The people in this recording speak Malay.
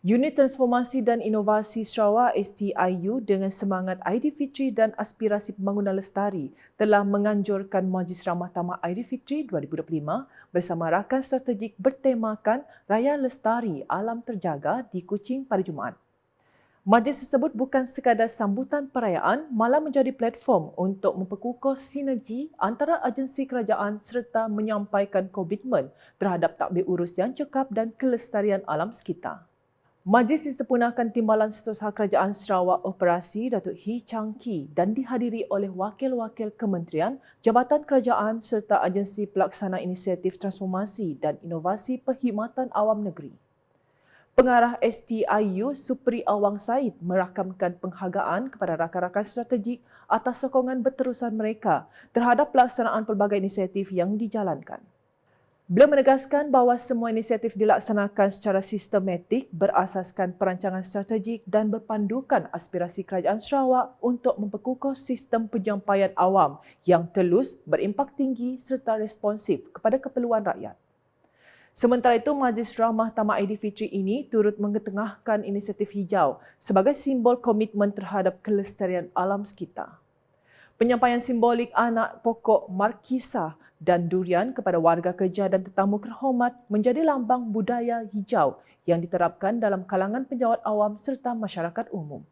Unit Transformasi dan Inovasi Sarawak STIU dengan semangat Aidilfitri dan aspirasi pembangunan lestari telah menganjurkan Majlis Ramah Tamak Aidilfitri 2025 bersama rakan strategik bertemakan Raya Lestari Alam Terjaga di Kuching pada Jumaat. Majlis tersebut bukan sekadar sambutan perayaan, malah menjadi platform untuk memperkukuh sinergi antara agensi kerajaan serta menyampaikan komitmen terhadap takbir urus yang cekap dan kelestarian alam sekitar. Majlis disempurnakan Timbalan Setiausaha Kerajaan Sarawak Operasi Datuk Hee Chang Ki dan dihadiri oleh wakil-wakil kementerian, jabatan kerajaan serta agensi pelaksana inisiatif transformasi dan inovasi perkhidmatan awam negeri. Pengarah STIU Supri Awang Said merakamkan penghargaan kepada rakan-rakan strategik atas sokongan berterusan mereka terhadap pelaksanaan pelbagai inisiatif yang dijalankan. Beliau menegaskan bahawa semua inisiatif dilaksanakan secara sistematik berasaskan perancangan strategik dan berpandukan aspirasi kerajaan Sarawak untuk memperkukuh sistem penyampaian awam yang telus, berimpak tinggi serta responsif kepada keperluan rakyat. Sementara itu, Majlis Ramah Tamak Aidilfitri ini turut mengetengahkan inisiatif hijau sebagai simbol komitmen terhadap kelestarian alam sekitar. Penyampaian simbolik anak pokok Markisa dan durian kepada warga kerja dan tetamu terhormat menjadi lambang budaya hijau yang diterapkan dalam kalangan penjawat awam serta masyarakat umum.